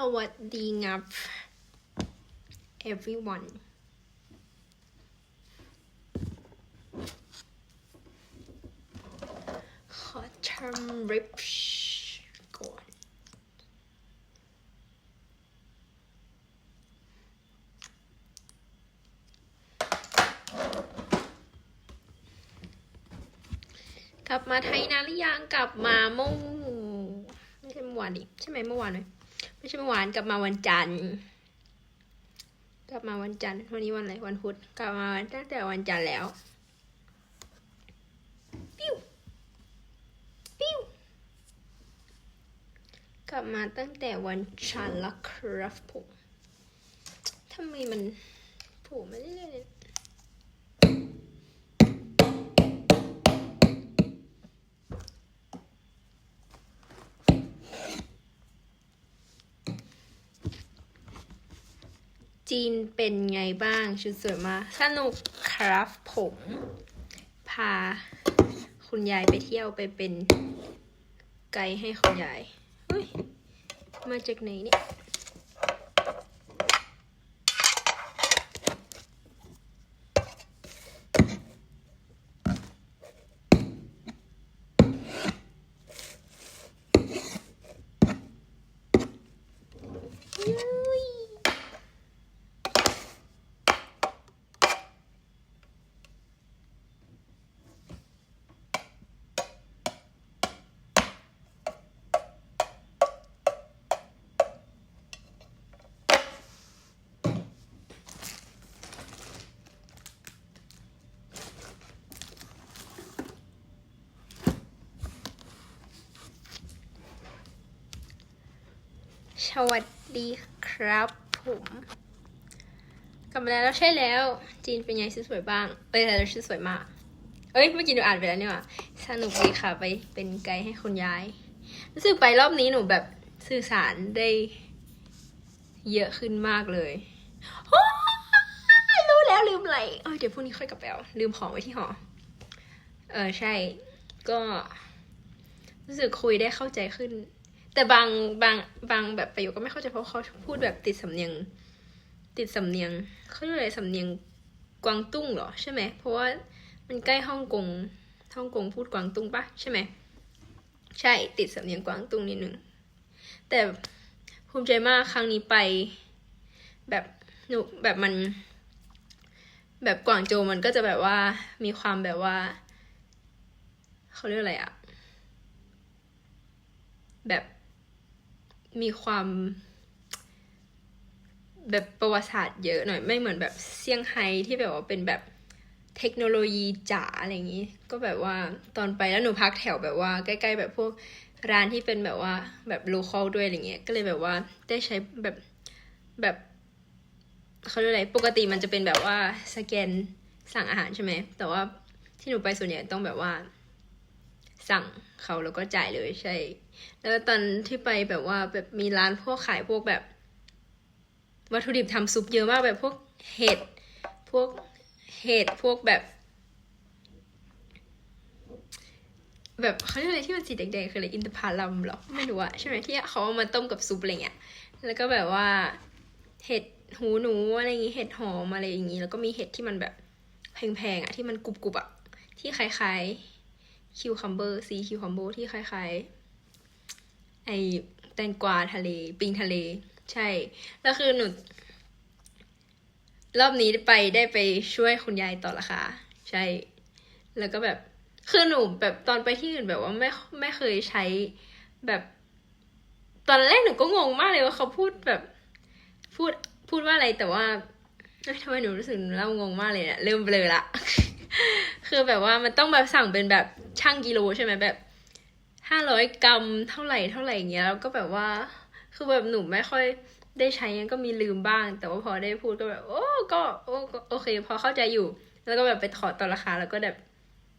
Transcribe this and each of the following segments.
สวัสดีงับ everyone ขอทำริปก่อนกลับมาไทยนานหรือยังกลับมาเมื่อไม่ใช่เมื่อวานดิใช่ไหมเมื่อวานเลย ไม่ใช่เมื่อวานกลับมาวันจันทร์กลับมาวันจันทร์วันนี้วันอะไรวันพุธกลับมาตั้งแต่วันจันทร์แล้วปิ้วปิ้วกลับมาตั้งแต่วันจันทร์แล้วครับผมทำไมมันผูไม่ได้เลย จีนเป็นไงบ้าง ชุดสวยมาก สนุกครับผม พาคุณยายไปเที่ยวไปเป็นไกด์ให้คุณยายเฮ้ยมาจากไหนเนี่ยยุ้ย สวัสดีครับผมกลับมาแล้วใช่แล้ว จีนเป็นไงชุดสวยบ้าง เอ้ยแต่ชุดสวยมาก เอ้ยเมื่อกี้หนูอ่านไปแล้วเนี่หว่าสนุกดีค่ะไปเป็นไกด์ให้คุณยาย รู้สึกไปรอบนี้หนูแบบสื่อสารได้เยอะขึ้นมากเลยโอ้ยรู้แล้วลืมอะไรเอ้ยเดี๋ยวพรุ่งนี้ค่อยกลับไปเอาลืมของไว้ที่หอ เออใช่ ก็ รู้สึกคุยได้เข้าใจขึ้น แต่บางบางบางแบบประโยคก็ไม่เข้าใจเพราะเขาพูดแบบติดสำเนียง ติดสำเนียงเขาเรียกอะไรสำเนียงกวางตุ้งเหรอใช่ไหมเพราะว่ามันใกล้ฮ่องกงฮ่องกงพูดกวางตุ้งปะใช่ไหมใช่ติดสำเนียงกวางตุ้งนิดนึงแต่ภูมิใจมากครั้งนี้ไป แบบหนูแบบมัน แบบกวางโจวมันก็จะแบบว่ามีความแบบว่าเขาเรียกอะไรอะแบบ มีความแบบประวัติศาสตร์เยอะหน่อยไม่เหมือนแบบเซี่ยงไฮ้ที่แบบว่าเป็นแบบเทคโนโลยีจ๋าอะไรอย่างนี้ ก็แบบว่าตอนไปแล้วหนูพักแถวแบบว่าใกล้ๆ แบบพวกร้านที่เป็นแบบว่าแบบโลคอลด้วยอะไรเงี้ยก็เลยแบบว่าได้ใช้แบบแบบเขาเรียกอะไรปกติมันจะเป็นแบบว่าสแกนสั่งอาหารใช่ไหมแต่ว่าที่หนูไปส่วนใหญ่ต้องแบบว่า สั่งเขาแล้วก็จ่ายเลยใช่ แล้วตอนที่ไปแบบว่าแบบมีร้านพวกขายพวกแบบ วัตถุดิบทำซุปเยอะมากแบบพวกเห็ดพวกเห็ดพวกแบบ แบบเขาเรียกอะไรที่มันสีแดงๆคืออะไรอินทผลัมหรอไม่รู้อะใช่ไหมที่เขาเอามาต้มกับซุปอะไรเงี้ยแล้วก็แบบว่าเห็ดหูหนูอะไรอย่างงี้เห็ดหอมอะไรอย่างงี้แล้วก็มีเห็ดที่มันแบบแพงๆอะที่มันกรุบๆอะที่คล้ายๆ คิวคัมเบอร์ซีคิวคัมเบอร์ที่คล้ายๆ ไอแตงกวาทะเล ปิงทะเล ใช่ แล้วคือหนูรอบนี้ไปได้ไปช่วยคุณยายต่อราคาใช่ แล้วก็แบบคือหนูแบบตอนไปที่อื่นแบบว่าไม่ไม่เคยใช้แบบ ตอนแรกหนูก็งงมากเลยว่าเขาพูดแบบพูดพูดว่าอะไรแต่ว่าทำไมหนูรู้สึกเล่างงมากเลยเนี่ยเริ่มเบลอละ คือแบบว่ามันต้องแบบสั่งเป็นแบบ ช่างกิโลใช่ไหมแบบห้าร้อยกรัมเท่าไหร่เท่าไหร่อย่างเงี้ยแล้วก็แบบว่าคือแบบหนูไม่ค่อยได้ใช้งั้นก็มีลืมบ้าง แต่ว่าพอได้พูดก็แบบ โอ้ก็โอ้โอเค พอเข้าใจอยู่ แล้วก็แบบไปถอดต่อราคาแล้วก็แบบ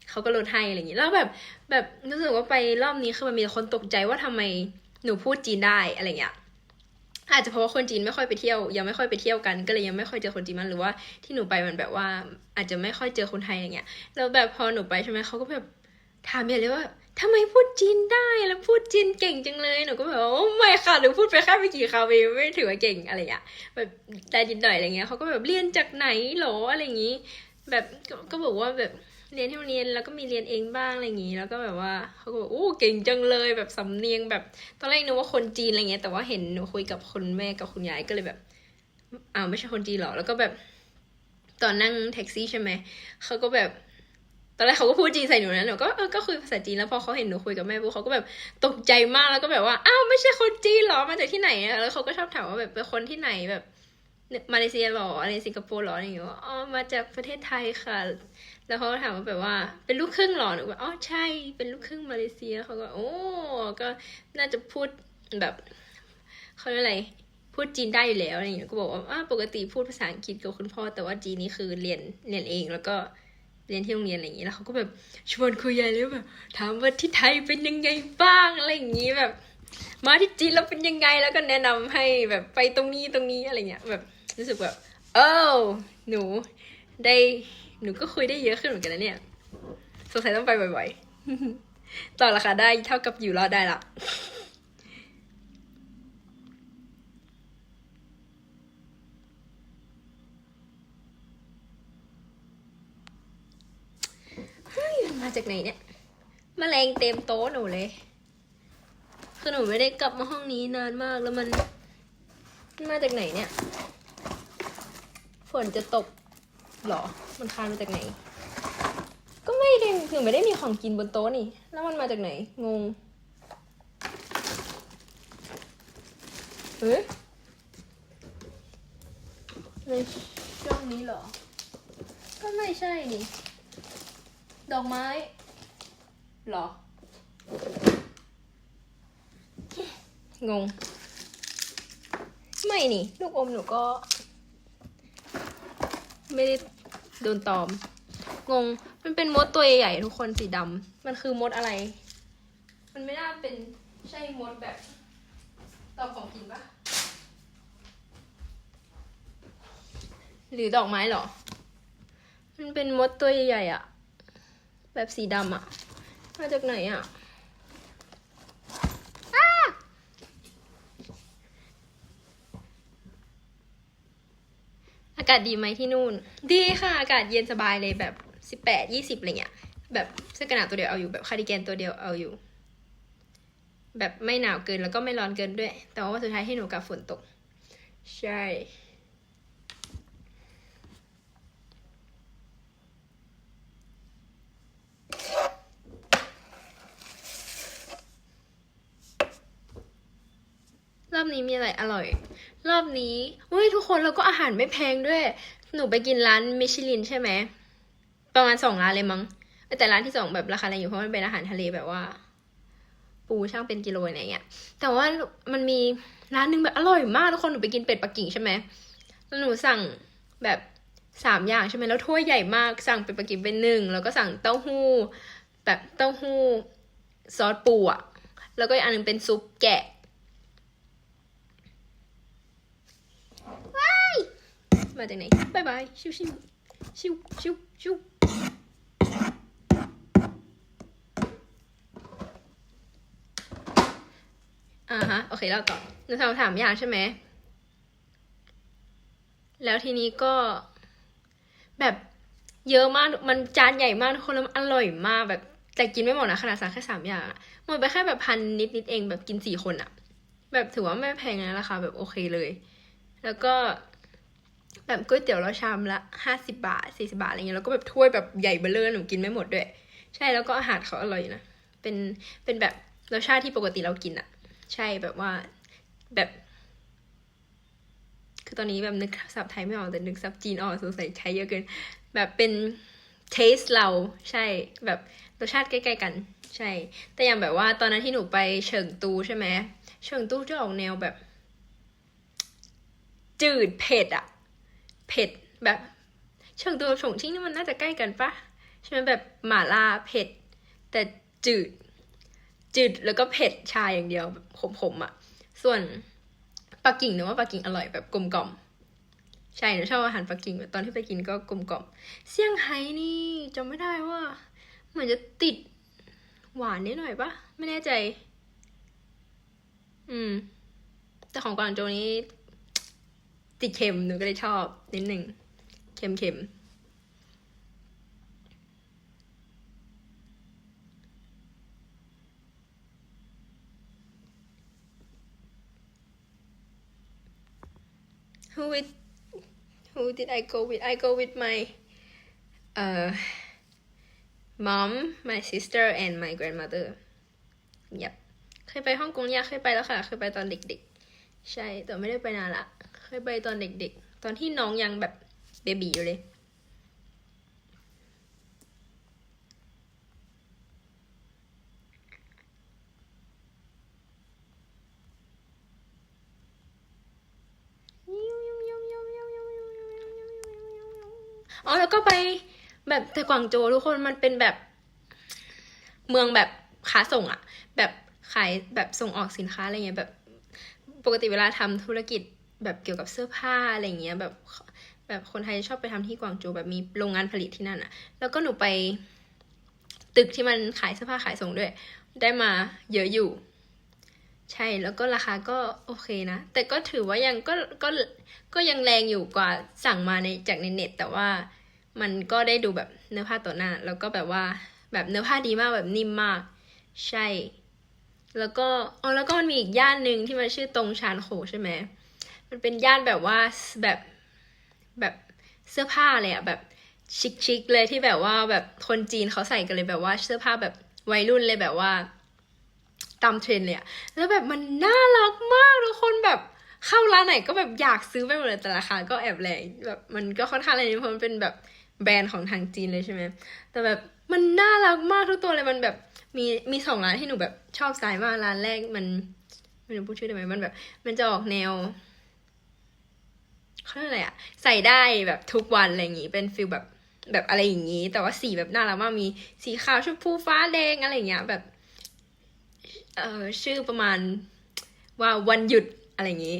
เขาก็ลดให้อะไรอย่างงี้แล้วแบบแบบรู้สึกว่าไปรอบนี้คือมันมีคนตกใจว่าทำไมหนูพูดจีนได้อะไรเงี้ยอาจจะเพราะว่าคนจีนไม่ค่อยไปเที่ยว ยังไม่ค่อยไปเที่ยวกันก็เลยยังไม่ค่อยเจอคนจีนมันหรือว่าที่หนูไปมันแบบว่า อาจจะไม่ค่อยเจอคนไทยอย่างเงี้ยแล้วแบบพอหนูไปใช่ไหมเขาก็แบบ ถามอย่าเลยว่าทำไมพูดจีนได้แล้วพูดจีนเก่งจังเลยหนูก็แบบโอ้ไม่ค่ะหนูพูดไปแค่ไม่กี่คำเองไม่ถือว่าเก่งอะไรอย่างเงี้ยแบบได้นิดหน่อยอะไรเงี้ยเขาก็แบบเรียนจากไหนหรออะไรอย่างงี้ แบบก็บอกว่าแบบเรียนที่โรงเรียนแล้วก็มีเรียนเองบ้างอะไรอย่างงี้ แล้วก็แบบว่าเขาก็บอกโอ้เก่งจังเลยแบบสำเนียงแบบตอนแรกนึกว่าคนจีนอะไรเงี้ยแต่ว่าเห็นหนูคุยกับคุณแม่กับคุณยายก็เลยแบบอ้าวไม่ใช่คนจีนหรอแล้วก็แบบตอนนั่งแท็กซี่ใช่ไหมเขาก็แบบ ตอนแรกเขาก็พูดจีนใส่หนูนะหนูก็เออก็คุยภาษาจีนแล้วพอเขาเห็นหนูคุยกับแม่ปุ๊บเขาก็แบบตกใจมากแล้วก็แบบว่าอ้าวไม่ใช่คนจีนหรอมาจากที่ไหนอะแล้วเขาก็ชอบถามว่าแบบเป็นคนที่ไหนแบบมาเลเซียหรออะไรสิงคโปร์หรออะไรอย่างเงี้ยอ๋อมาจากประเทศไทยค่ะ แล้วเขาก็ถามว่าแบบว่าเป็นลูกครึ่งหรอหนูก็อ๋อใช่เป็นลูกครึ่งมาเลเซียเขาก็โอ้ก็น่าจะพูดแบบเขาเรียกอะไรพูดจีนได้อยู่แล้วอะไรอย่างเงี้ยก็บอกว่าปกติพูดภาษาอังกฤษกับคุณพ่อแต่ว่าจีนนี่คือเรียนเรียนเองแล้วก็ เรียนที่โรงเรียนอะไรอย่างเงี้แล้วเขาก็แบบชวนคุยใหญ่เลยแบบถามว่าที่ไทยเป็นยังไงบ้างอะไรอย่างงี้แบบ มาที่จีนแล้วเป็นยังไงแล้วก็แนะนำให้แบบไปตรงนี้ตรงนี้อะไรเงี้ยแบบรู้สึกแบบเออหนูได้หนูก็คุยได้เยอะขึ้นเหมือนกันนะเนี่ยสงสัยต้องไปบ่อยๆ ต่อราคาได้เท่ากับอยู่รอดได้ละ มาจากไหนเนี่ยมแมลงเต็มโต๊ะหนูเลย คือหนูไม่ได้กลับมาห้องนี้นานมากแล้วมันมันมาจากไหนเนี่ย ฝนจะตกหรอ มันคานมาจากไหน ก็ไม่ได้หนูไม่ได้มีของกินบนโต๊ะนี่ แล้วมันมาจากไหน งงเฮ้ยในช่วงนี้เหรอ ก็ไม่ใช่นี่ ดอกไม้หรอ งง ไม่นี่ ลูกอมหนูก็ ไม่ได้โดนตอม งง มันเป็นมดตัวใหญ่ๆทุกคนสีดำ มันคือมดอะไร มันไม่น่าเป็นใช่มดแบบตอมของกินปะหรือดอกไม้หรอ มันเป็นมดตัวใหญ่ๆอะ แบบสีดำอะมาจากไหนอะอ้าอากาศดีไหมที่นู่น ดีค่ะ อากาศเย็นสบายเลยแบบสิบแปดยี่สิบอะไรเงี้ย แบบเสื้อกันหนาวตัวเดียวเอาอยู่แบบคาร์ดิแกนตัวเดียวเอาอยู่ แบบไม่หนาวเกินแล้วก็ไม่ร้อนเกินด้วย แต่ว่าวันสุดท้ายให้หนูกับฝนตก ใช่ นี้มีอะไรอร่อย รอบนี้อุ้ยทุกคนแล้วก็อาหารไม่แพงด้วย หนูไปกินร้านมิชลินใช่ไหม ประมาณสองร้านเลยมั้ง แต่ร้านที่สองแบบราคาแรงอยู่เพราะมันเป็นอาหารทะเลแบบว่า ปูช่างเป็นกิโลอะไรเงี้ย แต่ว่ามันมีร้านหนึงแบบอร่อยมากทุกคนหนูไปกินเป็ดปักกิ่งใช่ไหมแล้วหนูสั่งแบบสามอย่างใช่ไหมแล้วถ้วยใหญ่มากสั่งเป็ดปักกิ่งเป็นหนึ่งแล้วก็สั่งเต้าหู้ แบบเต้าหู้ซอสปูอะแล้วก็อีกอันหนึงเป็นซุปแกะ มาจากไหนบายบายชิวชิวชิวชิวชิวอ่าฮะ โอเคเล่าต่อหนูถาถามอย่างใช่ไหม แล้วทีนี้ก็แบบเยอะมาก มันจานใหญ่มากทุกคนแล้วมันอร่อยมากแบบแต่กินไม่หมดนะขนาดสั่งแค่สามอย่างอะหมดไปแค่แบบพันนิดนิดเองแบบกินสี่คนอะแบบถือว่าไม่แพงนะราคาแบบโอเคเลย แล้วก็แบบก๋วยเตี๋ยวเราชามละห้าสิบาทสี่สิบาทอะไรเงี้ยแล้วก็แบบถ้วยแบบใหญ่เบ้อเร่อหนูกินไม่หมดด้วย ใช่แล้วก็อาหารเขาอร่อยนะเป็นเป็นแบบรสชาติที่ปกติเรากินอะใช่แบบว่าแบบ คือตอนนี้แบบนึกศัพท์ไทยไม่ออกแต่นึกศัพท์จีนออกสงสัยใช้เยอะเกิน แบบเป็นเทสเราใช่แบบรสชาติใกล้ๆกัน ใช่ แต่อย่างแบบว่าตอนนั้นที่หนูไปเฉิงตูใช่ไหมเฉิงตูจะออกแนวแบบ จืดเผ็ดอะเผ็ดแบบเชิงตัวกับฉงชิ่งนี่มันน่าจะใกล้กันปะใช่ไหมแบบหม่าล่าเผ็ด แต่จืด จืดแล้วก็เผ็ดชาอย่างเดียวแบบขมๆอะ่ะส่วนปักกิ่งเนอะว่าปักกิ่งอร่อยแบบกลมกล่อมใช่หนูชอบอาหารปักกิ่งตอนที่ไปกินก็กลมกล่อมเซี่ยงไฮ้นี่จำไม่ได้ว่า เหมือนจะติดหวานนิดหน่อยปะไม่แน่ใจ อืม แต่ของกวางโจนี้ ติดเค็มหนูก็เลยชอบนิดหนึ่งเค็มเค็ม Who with Who did I go with? I go with my uh mom, my sister, and my grandmother. Yep. เคยไปฮ่องกงเนี่ยเคยไปแล้วค่ะ เคยไปตอนเด็กๆ ใช่ แต่ไม่ได้ไปนานละ ยไปตอนเด็กๆ ตอนที่น้องยังแบบเบบีอยู่เลยอ๋อแล้วก็ไปแบบแต่กวางโจทุกคนมันเป็นแบบ เมืองแบบค้าส่งอะแบบขายแบบส่งออกสินค้าอะไรเงี้ยแบบ ปกติเวลาทำธุรกิจ แบบเกี่ยวกับเสื้อผ้าอะไรเงี้ยแบบแบบคนไทยชอบไปทำที่กวางโจวแบบมีโรงงานผลิตที่นั่นอะแล้วก็หนูไป ตึกที่มันขายเสื้อผ้าขายส่งด้วย ได้มาเยอะอยู่ ใช่แล้วก็ราคาก็โอเคนะ แต่ก็ถือว่ายังก็ก็ก็ยังแรงอยู่กว่าสั่งมาในจากในเน็ต แต่ว่ามันก็ได้ดูแบบเนื้อผ้าตัวหน้า แล้วก็แบบว่าแบบเนื้อผ้าดีมากแบบนิ่มมาก ใช่ แล้วก็อ๋อแล้วก็มันมีอีกย่านหนึ่งที่มันชื่อตรงชานโขใช่ไหม มันเป็นย่านแบบว่าแบบแบบเสื้อผ้าเลยอะแบบชิคๆเลยที่แบบว่าแบบคนจีนเขาใส่กันเลยแบบว่าเสื้อผ้าแบบวัยรุ่นเลยแบบว่าตามเทรนเลยอะแล้วแบบมันน่ารักมากทุกคนแบบเข้าร้านไหนก็แบบอยากซื้อไปหมดเลยแต่ราคาก็แอบแรงแบบมันก็ค่อนข้างแรงนิดเพราะมันเป็นแบบแบรนด์ของทางจีนเลยใช่ไหมแต่แบบมันน่ารักมากทุกตัวเลยมันแบบมีมีสองร้านที่หนูแบบชอบสายมากร้านแรกมันไม่รู้พูดชื่อได้ไหมมันแบบ มันจะออกแนว เขาเรียกอะไรอะใส่ได้แบบทุกวันอะไรอย่างงี้เป็นฟิลแบบแบบอะไรอย่างงี้ แต่ว่าสีแบบน่ารักมากมีสีขาวชมพูฟ้าแดงอะไรอย่างเงี้ยแบบเออชื่อประมาณว่าวันหยุดอะไรอย่างงี้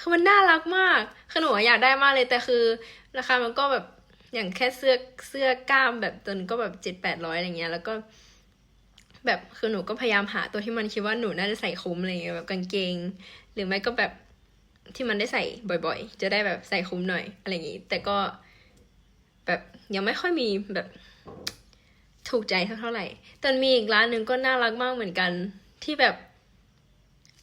คือมันน่ารักมากคือหนูอะอยากได้มากเลยแต่คือราคามันก็แบบอย่างแค่เสื้อเสื้อกล้ามแบบตัวนึงก็แบบเจ็ดแปดร้อยอะไรเงี้ย แล้วก็ แบบคือหนูก็พยายามหาตัวที่มันคิดว่าหนูน่าจะใส่คุ้มอะไรเงี้ยแบบกางเกง หรือไม่ก็แบบ ที่มันได้ใส่บ่อยๆ จะได้แบบใส่คุ้มหน่อยอะไรอย่างงี้ แต่ก็แบบยังไม่ค่อยมีแบบถูกใจเท่าไหร่ แต่มีอีกร้านหนึ่งก็น่ารักมากเหมือนกัน ที่แบบ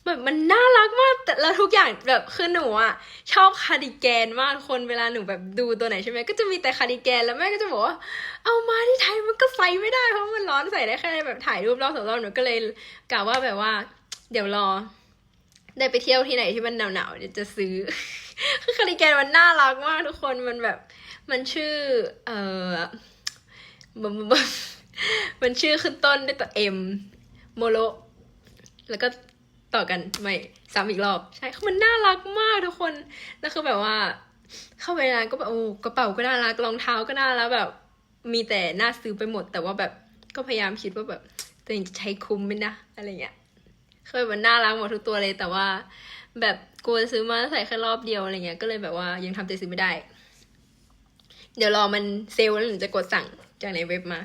แบบมันน่ารักมากแต่แล้วทุกอย่างแบบคือหนูอะชอบคาร์ดิแกนมากคนเวลาหนูแบบดูตัวไหนใช่ไหมก็จะมีแต่คาร์ดิแกนแล้วแม่ก็จะบอกว่าเอามาที่ไทยมันก็ใส่ไม่ได้เพราะมันร้อนใส่ได้แค่แบบถ่ายรูปรอบสองรอบหนูก็เลยกะว่าแบบว่า เดี๋ยวรอ ได้ไปเที่ยวที่ไหนที่มันหนาวๆเดี๋ยจะซื้อคือคาร์ดิแกนมันน่ารักมากทุกคนมันแบบ มันชื่อ เอ่อบัมบัมบัมมันชื่อขึ้นต้นด้วยตัวเอ็มโมโลแล้วก็ต่อกันไม่ซ้ำอีกรอบ ใช่คือมันน่ารักมากทุกคนแล้วคือแบบว่า เข้าไปร้านก็แบบโอ้กระเป๋าก็น่ารักรองเท้าก็น่ารักแบบ มีแต่น่าซื้อไปหมด แต่ว่าแบบก็พยายามคิดว่าแบบตัวเองจะใช้คุ้มไหมนะอะไรเงี้ย เคยมันน่ารักหมดทุกตัวเลย แต่ว่า แบบกลัวซื้อมาใส่แค่รอบเดียวอะไรเงี้ย ก็เลยแบบว่ายังทำใจซื้อไม่ได้ เดี๋ยวรอมันเซลล์แล้วหนูจะกดสั่งจากในเว็บมา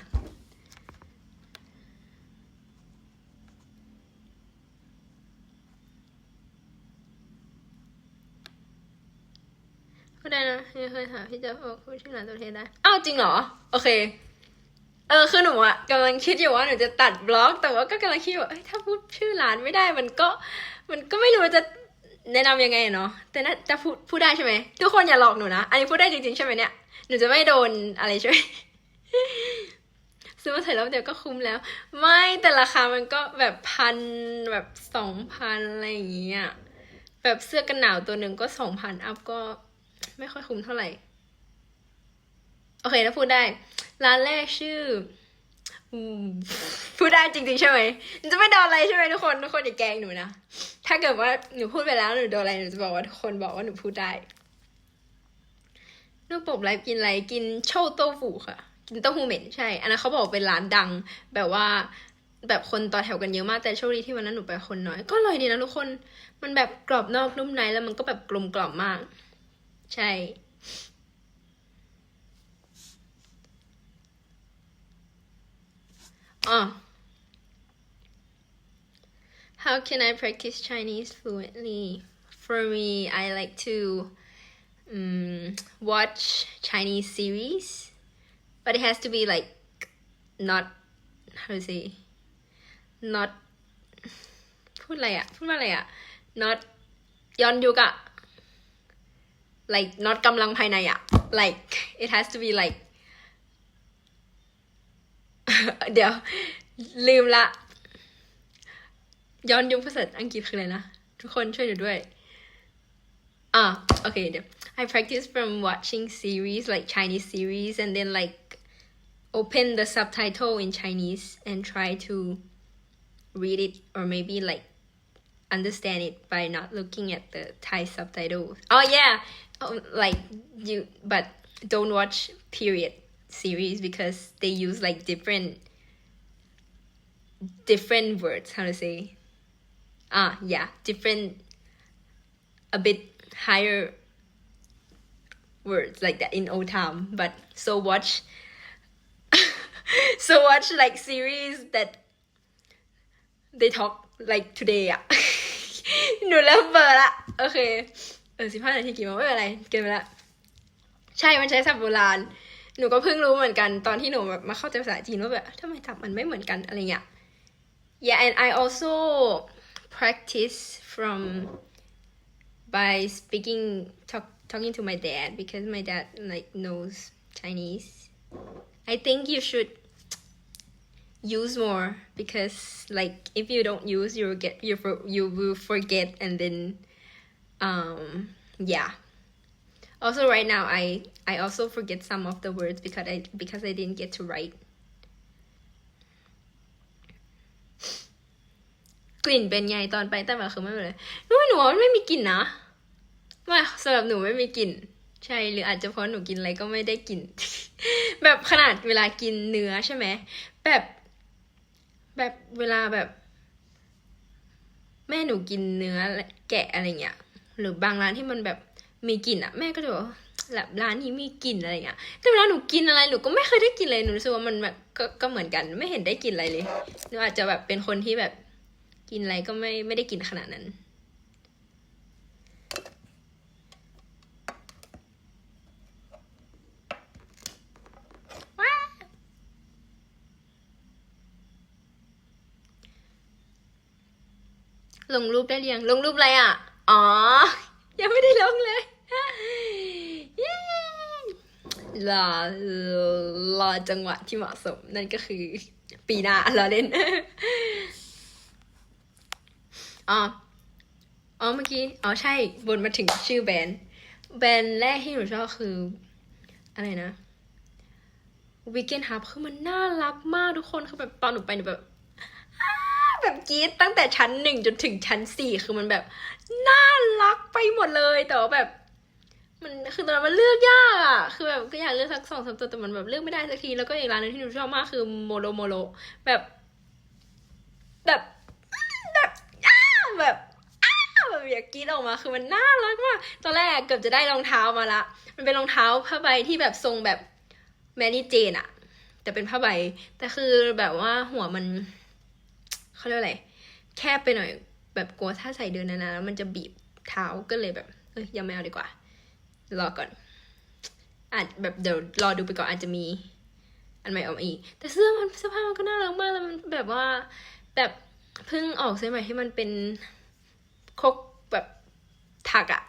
ก็ได้นะยังเคยถามพี่จะบอกพูดชื่อร้านตัวเทได้ อ้าวจริงเหรอ โอเค เออคือหนูอะกำลังคิดอยู่ว่าหนูจะตัดบล็อก แต่ว่าก็กำลังคิดว่าเอ้ยถ้าพูดชื่อร้านไม่ได้มันก็ มันก็ไม่รู้จะแนะนำยังไงเนาะแต่น่าจะพูดพูดได้ใช่ไหมทุกคนอย่าหลอกหนูนะ อันนี้พูดได้จริงๆใช่ไหมเนี่ย หนูจะไม่โดนอะไรใช่ไหมซื้อมาใส่แล้วเดี๋ยวก็คุ้มแล้ว ไม่แต่ราคามันก็แบบพันแบบสองพันอะไรอย่างเงี้ยแบบเสื้อกันหนาวตัวหนึ่งก็สองพันอัพก็ไม่ค่อยคุ้มเท่าไหร่ โอเคแล้วพูดได้ ร้านแรกชื่อพูดได้จริงๆใช่ไหมหนูจะไม่โดนอะไรใช่ไหมทุกคนทุกคนอย่าแกล้งหนูนะ ถ้าเกิดว่าหนูพูดไปแล้วหนูโดนอะไรหนูจะบอกว่าทุกคนบอกว่าหนูพูดได้ลูกปกไลฟ์กินอะไรกินโชว์โต้ฟูค่ะ กินเต้าหู้เหม็นใช่ อันนั้นเขาบอกเป็นร้านดัง แบบว่าแบบคนต่อแถวกันเยอะมากแต่โชคดีที่วันนั้นหนูไปคนน้อย ก็อร่อยดีนะทุกคน มันแบบกรอบนอกนุ่มในแล้วมันก็แบบกลมกล่อมมาก ใช่ อ๋อ How can I practice Chinese fluently? For me, I like to um, watch Chinese series, but it has to be like not how to say not พูดอะไรอะพูดว่าอะไรอะ not ย้อนยุกอะ like not กำลังภายในอะ like it has to be like เดี๋ยว ลืมละ ย้อนยุคภาษาอังกฤษคืออะไรนะ ทุกคนช่วยหนูด้วย อ่าโอเคเดี๋ยว I practice from watching series like Chinese series and then like open the subtitle in Chinese and try to read it or maybe like understand it by not looking at the Thai subtitles. Oh yeah, um, like you, but don't watch period series because they use like different different words. How to say? Ah, yeah, different, a bit higher words like that in old time. But so watch, so watch like series that they talk like today อะ หนูเริ่มเบลอร์ละ โอเค เออสิบห้านาทีกี่โมงไม่เป็นไร เกินไปละ ใช่ มันใช้ศัพท์โบราณ หนูก็เพิ่งรู้เหมือนกันตอนที่หนูแบบมาเข้าใจภาษาจีนว่าแบบทำไมศัพท์มันไม่เหมือนกันอะไรเงี้ย Yeah and I also practice from by speaking talk talking to my dad because my dad like knows Chinese. I think you should use more because like if you don't use you will get you for, you will forget and then um yeah also right now i i also forget some of the words because i because i didn't get to write กลิ่นเป็นไงตอนไปแต่มาคือไม่เป็นไรรู้ว่าหนูว่ามันไม่มีกลิ่นนะไม่สำหรับหนูไม่มีกลิ่น ใช่หรืออาจจะเพราะหนูกินอะไรก็ไม่ได้กลิ่น แบบขนาดเวลากินเนื้อใช่ไหมแบบ แบบเวลาแบบ แม่หนูกินเนื้อแกะอะไรเงี้ยหรือบางร้านที่มันแบบ มีกลิ่นอะแม่ก็จะบอกว่าแบบร้านนี้มีกลิ่นอะไรเงี้ยแต่เวลาหนูกินอะไรหนูก็ไม่เคยได้กลิ่นเลยหนูรู้สึกว่ามันแบบก็ก็เหมือนกันไม่เห็นได้กลิ่นอะไรเลยหนูอาจจะแบบเป็นคนที่แบบกินอะไรก็ไม่ไม่ได้กินขนาดนั้นว้าวลงรูปได้หรือยังลงรูปอะไรอะ อ๋อ ยังไม่ได้ลงเลยรอรอจังหวะที่เหมาะสม นั่นก็คือ ปีหน้ารอเล่นอ๋ออ๋อเมื่อกี้ อ๋อใช่บนมาถึงชื่อแบรนด์ แบรนด์แรกที่หนูชอบคือ อะไรนะ Weekend Hub คือมันน่ารักมากทุกคนคือแบบตอนหนูไปหนูแบบแบบกรี๊ดตั้งแต่ชั้นหนึ่งจนถึงชั้นสี่คือมันแบบน่ารักไปหมดเลยแต่ว่าแบบ มันคือตอนนั้นมันเลือกยากอะคือแบบก็อยากเลือกสักสองสามตัวแต่มันแบบเลือกไม่ได้สักทีแล้วก็อีกร้านนึงที่หนูชอบมากคือโมโลโมโลแบบ แบบแบบอ้าแบบอ้าแบบอยากกรีดออกมาคือมันน่ารักมากตอนแรกเกือบจะได้รองเท้ามาละ มันเป็นรองเท้าผ้าใบที่แบบทรงแบบแมรี่เจนอะแต่เป็นผ้าใบแต่คือแบบว่าหัวมันเขาเรียกอะไรแคบไปหน่อย แบบกลัวถ้าใส่เดินนานๆแล้วมันจะบีบเท้าก็เลยแบบเอ้ยยังไม่เอาดีกว่า รอก่อนอาจแบบเดี๋ยวรอดูไปก่อนอาจจะมี อันใหม่ออกมาอีก แต่เสื้อมันเสื้อผ้ามันก็น่ารักมากแล้วมันแบบว่าแบบเพิ่งออกเสื้อใหม่ที่มันเป็นคกแบบถักอะ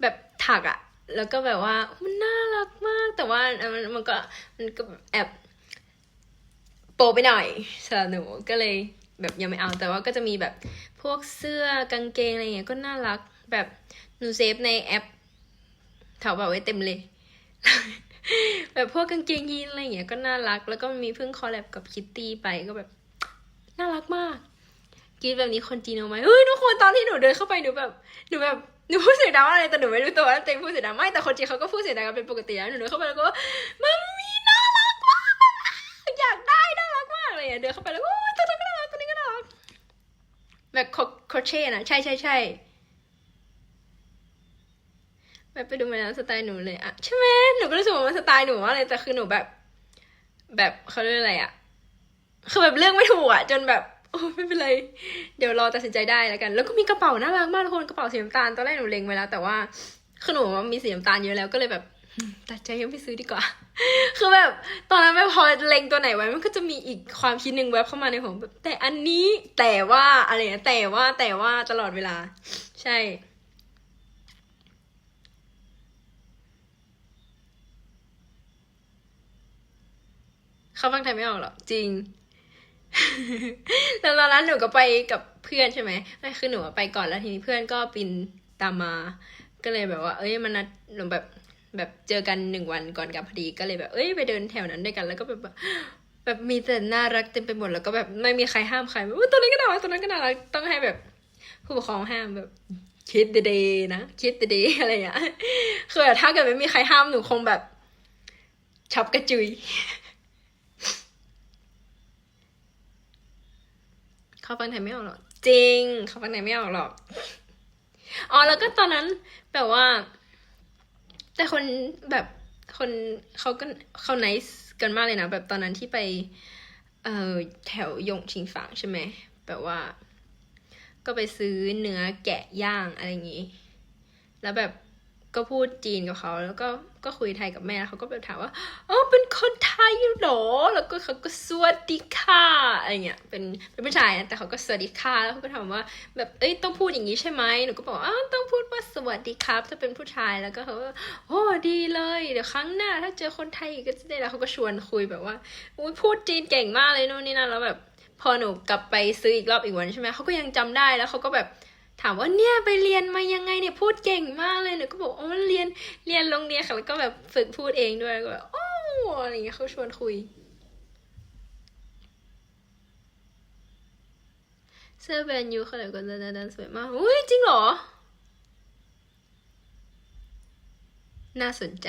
แบบถักอะแล้วก็แบบว่ามันน่ารักมาก แต่ว่ามันมันก็มันก็แอบโปไปหน่อยสำหรับหนูก็เลย แบบยังไม่เอาแต่ว่าก็จะมีแบบพวกเสื้อกางเกงอะไรเงี้ยก็น่ารักแบบหนูเซฟในแอปแถวแบบไว้เต็มเลย แบบพวกกางเกงยีนอะไรเงี้ยก็น่ารัก แล้วก็มีเพิ่งคอลแลบกับคิตตี้ไปก็แบบน่ารักมากกรีดแบบนี้คนจีนเอาไหมเฮ้ยทุกคนตอนที่หนูเดินเข้าไปหนูแบบหนูแบบหนูพูดเสียงดังอะไรแต่หนูไม่รู้ตัวว่าตัวเองพูดเสียงดังไม่แต่คนจีนเขาก็พูดเสียงดังกันเป็นปกติแล้วหนูเดินเข้าไปแล้วก็มัมมี่น่ารักมากอยากได้น่ารักมากเลยเดินเข้าไปแล้วก็ แบบโครเช่นะใช่ใช่ใช่แบบไปดูมาแล้วสไตล์หนูเลยอะใช่ไหมหนูก็รู้สึกว่ามันสไตล์หนูมากเลยแต่คือหนูแบบ แบบเขาเรียกอะไรอะคือแบบเลือกไม่ถูกอะจนแบบโอ้ไม่เป็นไร เดี๋ยวรอตัดสินใจได้แล้วกัน แล้วก็มีกระเป๋าน่ารักมากทุกคนกระเป๋าสีน้ำตาลตอนแรกหนูเล็งไว้แล้ว แต่ว่าคือหนูว่ามีสีน้ำตาลเยอะแล้วก็เลยแบบ ตัดใจยังไม่ซื้อดีกว่า คือแบบตอนนั้นแบบพอเล็งตัวไหนไว้มันก็จะมีอีกความคิดหนึ่งแวบเข้ามาในหัวแบบแต่อันนี้แต่ว่าอะไรนะแต่ว่าแต่ว่าตลอดเวลา ใช่เขาฟังไทยไม่ออกหรอกจริง แล้วตอนนั้นหนูก็ไปกับเพื่อนใช่ไหมไม่คือหนูไปก่อนแล้วทีนี้เพื่อนก็ปินตามมา ก็เลยแบบว่า เอ้ยมันนัดหนูแบบ แบบเจอกันหนึ่งวันก่อนกลับพอดีก็เลยแบบ เอ้ยไปเดินแถวนั้นด้วยกัน แล้วก็แบบแบบมีแต่น่ารักเต็มไปหมดแล้วก็แบบไม่มีใครห้ามใครแบบตัวนี้ก็น่ารักตัวนั้นก็น่ารักต้องให้แบบผู้ปกครองห้ามแบบคิดดีๆนะคิดดีๆอะไรอย่างเงี้ยคือแบบถ้าเกิดไม่มีใครห้ามหนูคงแบบช็อปกระจุย เขาฟังไทยไม่ออกหรอกจริง เขาฟังไทยไม่ออกหรอกอ๋อแล้วก็ตอนนั้นแบบว่า แต่คนแบบคนเขาก็เขาไนส์กันมากเลยนะ แบบตอนนั้นที่ไป เอ่อแถวยงชิงฝางใช่ไหมแบบว่า ก็ไปซื้อเนื้อแกะย่างอะไรอย่างนี้ แล้วแบบก็พูดจีนกับเขาแล้วก็ ก็คุยไทยกับแม่แล้วเขาก็แบบถามว่าอ๋อเป็นคนไทยเหรอ แล้วก็เขาก็สวัสดีค่ะอะไรเงี้ยเป็นเป็นผู้ชายนะแต่เขาก็สวัสดีค่ะแล้วเขาก็ถามว่า แบบเอ้ยต้องพูดอย่างนี้ใช่ไหมหนูก็บอกว่าอ้าต้องพูดว่าสวัสดีครับถ้าเป็นผู้ชายแล้วก็เขาก็โอ้ดีเลย เดี๋ยวครั้งหน้า ถ้าเจอคนไทยอีกก็จะได้แล้วเขาก็ชวนคุยแบบว่าอุ้ยพูดจีนเก่งมากเลยโน่นนี่นั่นแล้วแบบพอหนูกลับไปซื้ออีกรอบอีกวันใช่ไหมเขาก็ยังจำได้แล้วเขาก็แบบ ถามว่าเนี่ยไปเรียนมายังไงเนี่ยพูดเก่งมากเลยหนูก็บอกอ๋อเรียนเรียนโรงเรียนค่ะแล้วก็แบบฝึกพูดเองด้วยก็แบบโอ้อะไรเงี้ยเขาชวนคุย เสื้อแบรนด์ยูเขาเลยก็จะดันสวยมากอุ้ยจริงเหรอ น่าสนใจ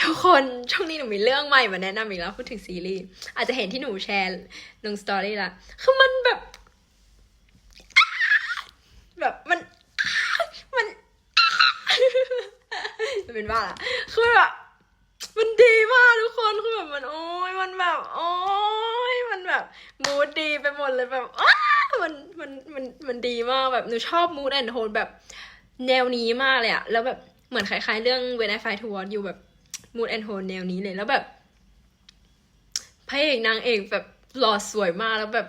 ทุกคนช่วงนี้หนูมีเรื่องใหม่มาแนะนำอีกแล้วพูดถึงซีรีส์อาจจะเห็นที่หนูแชร์ลงสตอรี่ละคือมันแบบ แบบมัน มันมันเป็นว่าละคือแบบมันดีมากทุกคนคือแบบมันโอ้ยมันแบบ โอ้ยมันแบบมูดดีไปหมดเลยแบบอ้ามันมันมันมันดีมากแบบหนูชอบมูดแอนโทนแบบแนวนี้มากเลยอะแล้วแบบเหมือนคล้ายๆ เรื่อง When I Fight to What อยู่แบบมูดแอนโทนแนวนี้เลยแล้วแบบพระเอกนางเอกแบบหล่อสวยมากแล้วแบบ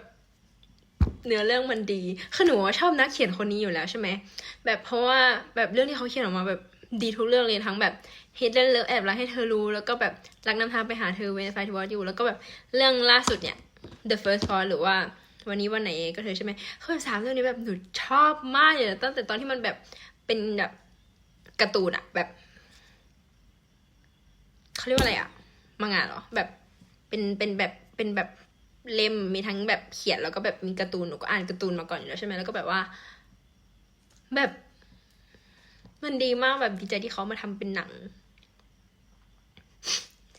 เนื้อเรื่องมันดี คือหนูว่าชอบนักเขียนคนนี้อยู่แล้วใช่ไหม แบบเพราะว่าแบบเรื่องที่เขาเขียนออกมาแบบดีทุกเรื่องเลยทั้งแบบ Hidden Love แอบรักให้เธอรู้ แล้วก็แบบรักนำทางไปหาเธอ When I Fight to What You แล้วก็แบบเรื่องล่าสุดเนี่ย The First Fall หรือว่าวันนี้วันไหนก็เธอใช่ไหมคือสามเรื่องนี้แบบหนูชอบมากเลยตั้งแต่ตอนที่มันแบบเป็นแบบการ์ตูนอะแบบเขาเรียกว่าอะไรอะมังงะเหรอแบบเป็นเป็นแบบเป็นแบบ เล่มมีทั้งแบบเขียนแล้วก็แบบมีการ์ตูนหนูก็อ่านการ์ตูนมาก่อนอยู่แล้วใช่ไหมแล้วก็แบบว่า แบบ มันดีมากแบบดีใจที่เขามาทำเป็นหนัง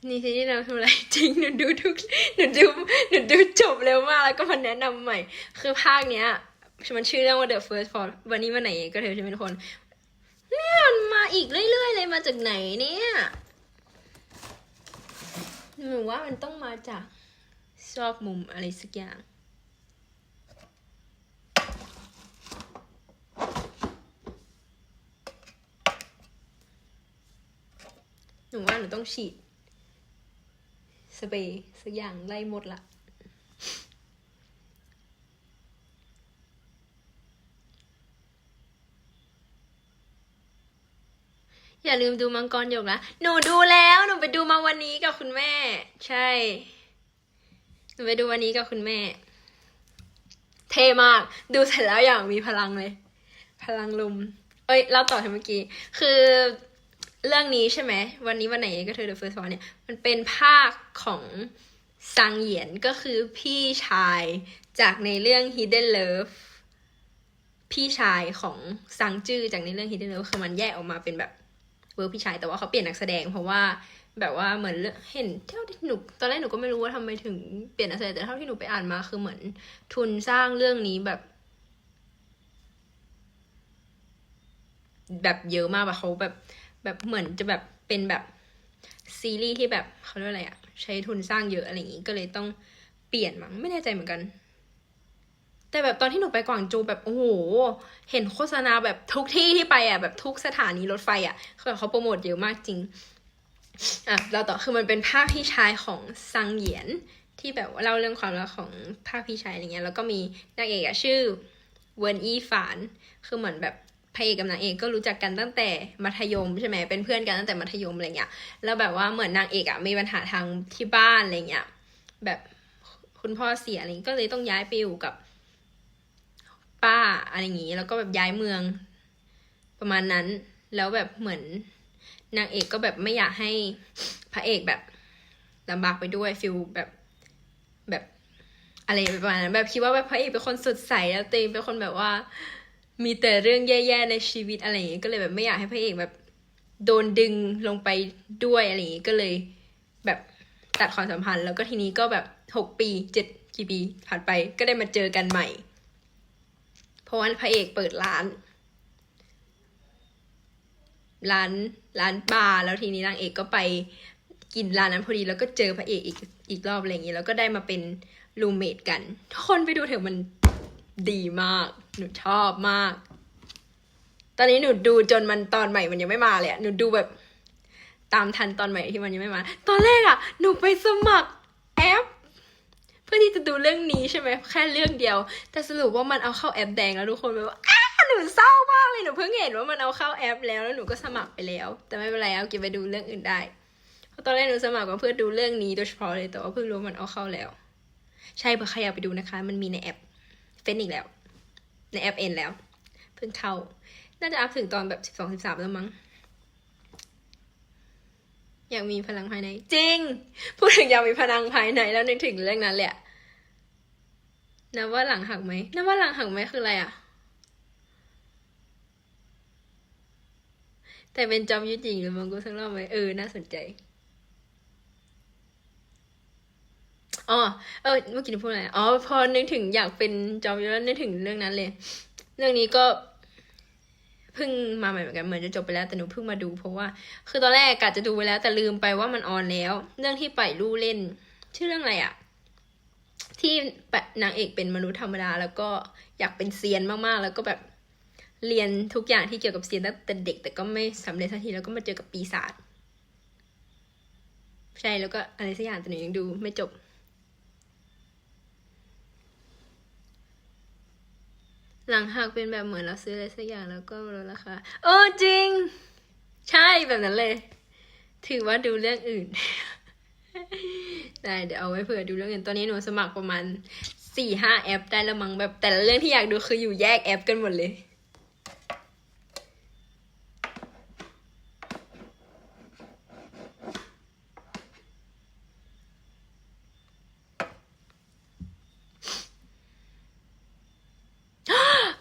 นี่ซีรีส์เราทำอะไรจริงหนูดูทุกหนูดูหนูดูจบเร็วมากแล้วก็มาแนะนำใหม่ คือภาคเนี้ยมันชื่อเรื่องว่า The First Fall วันนี้วันไหนก็เธอใช่ไหมทุกคนเนี่ยมันมาอีกเรื่อยๆเลยมาจากไหนเนี่ยหนูว่ามันต้องมาจาก ซอกมุมอะไรสักอย่าง หนูว่าหนูต้องฉีด สเปรย์สักอย่างไล่หมดละอย่าลืมดูมังกรหยกนะ หนูดูแล้ว หนูไปดูมาวันนี้กับคุณแม่ ใช่ ไปดูวันนี้กับคุณแม่ เท่มาก ดูเสร็จแล้วอย่างมีพลังเลย พลังลุม เอ้ยเล่าต่อทางเมื่อกี้ คือเรื่องนี้ใช่ไหม วันนี้วันไหนก็เธอ The First One เนี่ย มันเป็นภาคของซังเหยียนก็คือพี่ชายจากในเรื่อง Hidden Love พี่ชายของซังจื้อจากในเรื่อง Hidden Love คือมันแยกออกมาเป็นแบบเวิร์กพี่ชายแต่ว่าเขาเปลี่ยนนักแสดงเพราะว่า แบบว่าเหมือนเห็นเท่าที่หนูตอนแรกหนูก็ไม่รู้ว่าทำไมถึงเปลี่ยนนักแสแต่เท่าที่หนูไปอ่านมาคือเหมือนทุนสร้างเรื่องนี้แบบ แบบเยอะมากแบบเขาแบบแบบเหมือนจะแบบเป็นแบบซีรีส์ที่แบบเขาเรียกอะไรอะใช้ทุนสร้างเยอะอะไรอย่างงี้ก็เลยต้องเปลี่ยนมั้งไม่แน่ใจเหมือนกัน แต่แบบตอนที่หนูไปกวางโจแบบโอ้โห เห็นโฆษณาแบบทุกที่ที่ไปอะแบบทุกสถานีรถไฟอะคือเขาโปรโมทเยอะมากจริง อะเราต่อคือมันเป็นภาพพี่ชายของซังเหยียนที่แบบว่าเล่าเรื่องความรักของภาพพี่ชายอะไรเงี้ยแล้วก็มีนางเอกอะชื่อเวิร์นอีฝาน คือเหมือนแบบพระเอกกับนางเอกก็รู้จักกันตั้งแต่มัธยมใช่ไหมเป็นเพื่อนกันตั้งแต่มัธยมอะไรเงี้ยแล้วแบบว่าเหมือนนางเอกอะมีปัญหาทางที่บ้านอะไรเงี้ยแบบคุณพ่อเสียอะไรก็เลยต้องย้ายไปอยู่กับป้าอะไรอย่างงี้ แล้วก็แบบย้ายเมืองประมาณนั้น แล้วแบบเหมือน นางเอกก็แบบไม่อยากให้พระเอกแบบลำบากไปด้วยฟิลแบบแบบอะไรประมาณนั้นแบบคิดว่าแบบพระเอกเป็นคนสดใสแล้วตัวเองเป็นคนแบบว่า มีแต่เรื่องแย่ๆในชีวิตอะไรอย่างงี้ก็เลยแบบไม่อยากให้พระเอกแบบโดนดึงลงไปด้วยอะไรอย่างงี้ก็เลยแบบตัดความสัมพันธ์ แล้วก็ทีนี้ก็แบบหกปีเจ็ดกี่ปีผ่านไปก็ได้มาเจอกันใหม่ เพราะว่าพระเอกเปิดร้าน ร้านร้านบาร์แล้วทีนี้นางเอกก็ไปกินร้านนั้นพอดีแล้วก็เจอพระเอกอีกอีกรอบอะไรอย่างงี้แล้วก็ได้มาเป็นรูเมทกันทุกคนไปดูเถอะมันดีมาก หนูชอบมาก ตอนนี้หนูดูจนมันตอนใหม่มันยังไม่มาเลยอะหนูดูแบบตามทันตอนใหม่ที่มันยังไม่มา ตอนแรกอะหนูไปสมัครแอป เพื่อที่จะดูเรื่องนี้ใช่ไหมแค่เรื่องเดียว แต่สรุปว่ามันเอาเข้าแอปแดงแล้วทุกคนแบบว่า หนูเศร้ามากเลยหนูเพิ่งเห็นว่ามันเอาเข้าแอปแล้วแล้วหนูก็สมัครไปแล้ว แต่ไม่เป็นไรเอาเก็บไปดูเรื่องอื่นได้เพราะตอนแรกหนูสมัครมาเพื่อดูเรื่องนี้โดยเฉพาะเลยแต่ว่าเพิ่งรู้ว่ามันเอาเข้าแล้ว ใช่เผื่อใครอยากไปดูนะคะ มันมีในแอปเฟนอีกแล้ว ในแอปเอ็นแล้ว เพิ่งเข้า น่าจะอัพถึงตอนแบบสิบสองสิบสามแล้วมั้งอยากมีพลังภายใน จริง พูดถึงอยากมีพลังภายในแล้วนึกถึงเรื่องนั้นแหละนับว่าหลังหักไหมนับว่าหลังหักไหมคืออะไรอะ แต่เป็นจอมยุทธหญิงหรือมังกรสักรอบไหมเออ น่าสนใจอ๋อเออเมื่อกี้หนูพูดอะไรอ๋อพอนึกถึงอยากเป็นจอมยุทธแล้วนึกถึงเรื่องนั้นเลย เรื่องนี้ก็เพิ่งมาใหม่เหมือนกันเหมือนจะจบไปแล้วแต่หนูเพิ่งมาดู เพราะว่า คือตอนแรกกะจะดูไปแล้ว แต่ลืมไปว่ามันออนแล้ว เรื่องที่ไปลู่เล่น ชื่อเรื่องอะไรอะที่นางเอกเป็นมนุษย์ธรรมดา แล้วก็อยากเป็นเซียนมากๆ แล้วก็แบบ เรียนทุกอย่างที่เกี่ยวกับเซียนตั้งแต่เด็ก แต่ก็ไม่สำเร็จสักทีแล้วก็มาเจอกับปีศาจใช่แล้วก็อะไรสักอย่างแต่หนูยังดูไม่จบ หลังหักเป็นแบบเหมือนเราซื้ออะไรสักอย่างแล้วก็ลดราคาเออจริง ใช่แบบนั้นเลย ถือว่าดูเรื่องอื่นได้เดี๋ยวเอาไว้เผื่อดูเรื่องอื่นตอนนี้หนูสมัครประมาณสี่ห้าแอปได้แล้วมั้งแบบแต่ละเรื่องที่อยากดูคืออยู่แยกแอปกันหมดเลย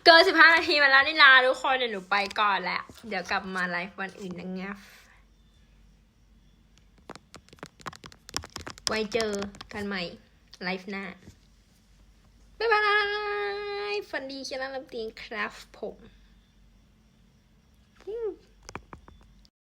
เกินสิบห้านาที มาแล้วนี่ลาทุกคนเดี๋ยวหนูไปก่อนแหละ เดี๋ยวกลับมาไลฟ์วันอื่นนะงับไว้เจอกันใหม่ไลฟ์หน้า บ๊ายบายฟันดีแค่นั้นลำเตียงครับผม